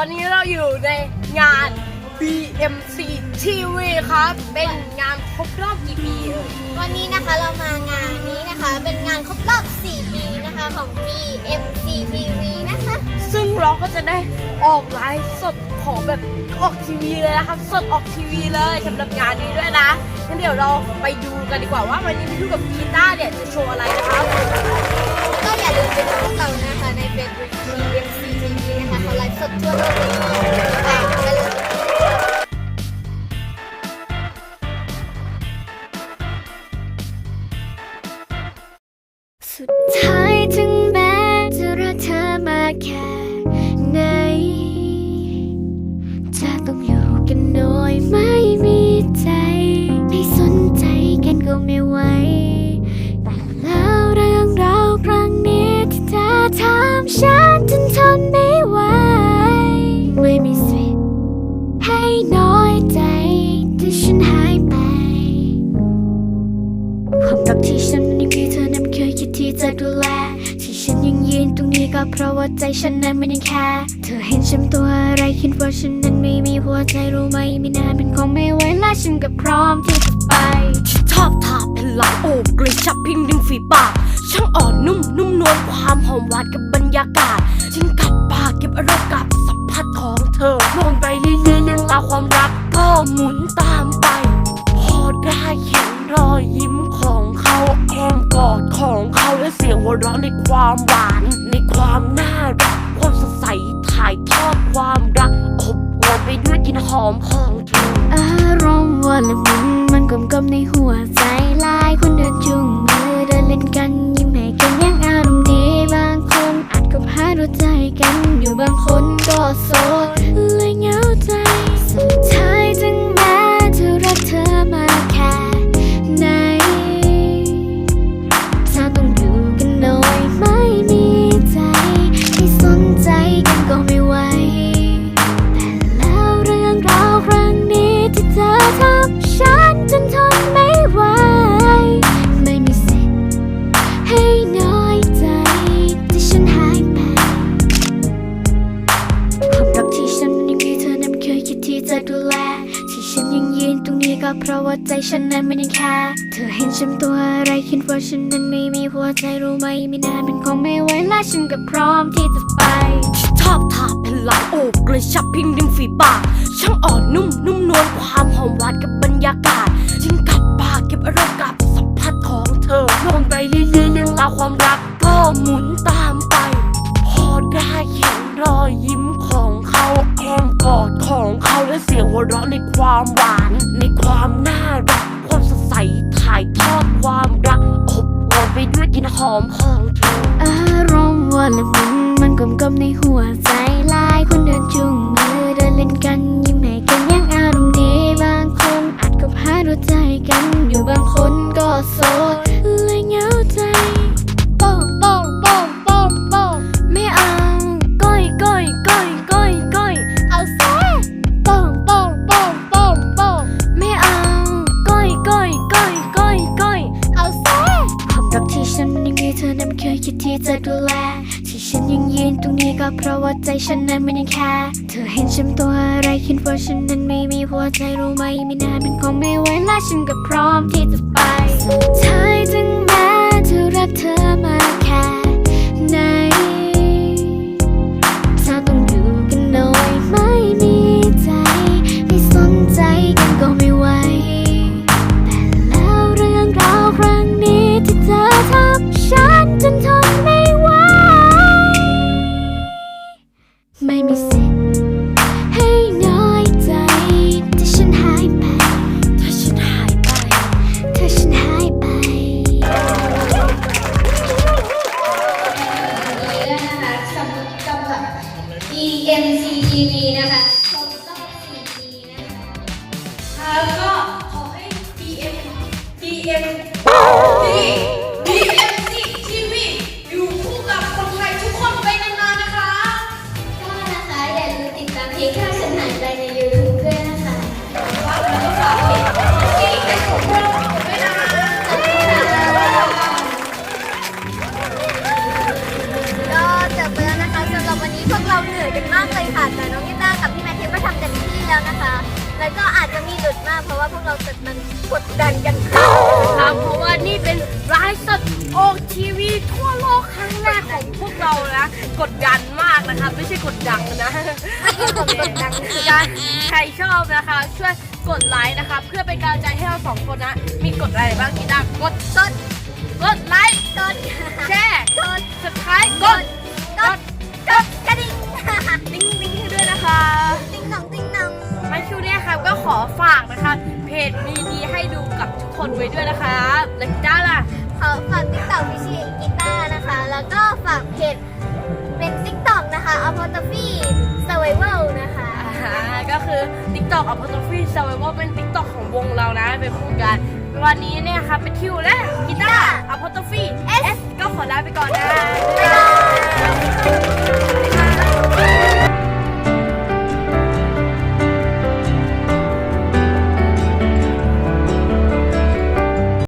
วันนี้เราอยู่ในงาน BMC TV ครับ เป็นงานครบรอบกี่ปีเอ่ยวันนี้นะคะเรามางานนี้นะคะ เป็นงานครบรอบ 4 ปีนะคะของ BMCTV นะคะ ซึ่งเราก็จะได้ออกไลฟ์สดของแบบออกทีวีเลยนะครับ สดออกทีวีเลยสำหรับงานนี้ด้วยนะงั้นเดี๋ยวเราไปดูกันดีกว่าว่าวันนี้พี่ทูกับกีตาร์เนี่ยจะโชว์อะไรนะครับแล้วก็อย่าลืมไปดูพวกเรานะคะใน Facebook BMCTV ทั่วโลกเลยไปกันเลยสุดท้ายถึงแม้จะรักเธอมากแค่ไหนจะต้องอยู่กันโดยไม่มีใจ ไม่สนใจกันก็ไม่ไหว เพราะว่าใจฉันนั้นมันยังแค่เธอเห็นฉันตัวอะไรคิดว่าฉันนั้นไม่มีหัวใจรู้ไหมไม่นานมันคงไม่ไหวและฉันก็พร้อมที่จะไปชอบทาเป็นหลังโอบกระชับพิงดึงฝีปากช่างอ่อนนุ่มนุ่มนวลความหอมหวานกับบรรยากาศฉันกัดปากเก็บอารมณ์กับสัมผัสของเธอมองไปเรื่อยๆเรื่องราวความรักก็หมุนตามไป พอได้เห็นรอยยิ้มของเขาอ้อมกอดของเขาและเสียงหัวเราะในความหวานใน ความน่ารักความสดใสถ่ายทอดความรักอบอวลไปด้วยกลิ่นหอมของเธออารมณ์วันละมุนมันกลมกลมในหัวใจ ฉันนั้นไม่ยังแค่เธอเห็นฉันตัวอะไรคิดว่าฉันนั้นไม่มีหัวใจรู้ไหมไม่นานมันคงไม่ไหวและฉันก็พร้อมที่จะไป ชอบทาเป็นหลังโอบกระชับพิงดึงฝีปากช่างอ่อนนุ่มนุ่มนวลความหอม หัวเราะในความหวาน ในความน่ารัก ความสดใสถ่ายทอดความรักอบอวลไปด้วยกลิ่นหอมของเธออารมณ์วันละมุนมันกลมกลมในหัวใจ ก็เพราะว่าใจฉันนั้นมันยังแค่เธอเห็นฉันตัวอะไรคิดว่าฉันนั้นไม่มีหัวใจรู้ไหมไม่นานมันคงไม่ไหวและฉันก็พร้อมที่จะไปสุดท้ายถึงแม้จะรักเธอมาแค่ไหนี m d DMC TV อยู่คู่กับคนไทยทุกคนไปนานๆนะคะ ก็นะคะอย่าลืมติดตามเพลงข้าฉันหายไปในยูทูบด้วยนะคะฝากแล้วก็ฝากเพลงที่เอสของเราด้วยนะคก็จบไปแล้วนะคะสำหรับวันนี้พวกเราเหนื่อยกันมากเลยค่ะ แต่น้องยิต้ากับพี่แมทเทปก็ทำเต็มที่แล้วนะคะ แล้วก็อาจจะมีหลุดมากเพราะว่าพวกเรากดมันกดดันกัน ไลฟ์สดออกทีวีทั่วโลกครั้งแรกของพวกเรานะ กดดันมากนะคะ ไม่ใช่กดดังนะกดดังการใครชอบนะคะ ช่วยกดไลค์นะคะ เพื่อเป็นกำลังใจให้เราสองคนนะ มีกดอะไรบ้างกีตาร์กดกดกดไลค์กดแชร์กด subscribe กดกดกดกระดิ่งติ๊งติ๊งให้ด้วยนะคะติ๊งหนองติ๊งหนองมาคิวเนี่ยครับก็ขอฝากนะคะเพจมีดีให้ดูกับทุก คนไว้ด้วยนะคะและกีตาร์ล่ะขอฝากติ๊กต็อกพี่ชีกีตาร์นะคะ แล้วก็ฝากเพจเป็นติ๊กต็อกนะคะอัพพอตฟี่สวเวลนะคะก็คือติ๊กต็อกอัพพอตฟี่สวเวลเป็นติ๊กต็อกของวงเรานะเป็นคู่กันวันนี้เนี่ยค่ะเป็นคิวและกีตาร์อัพพอตฟี่เอสก็ขอลาไปก่อนนะ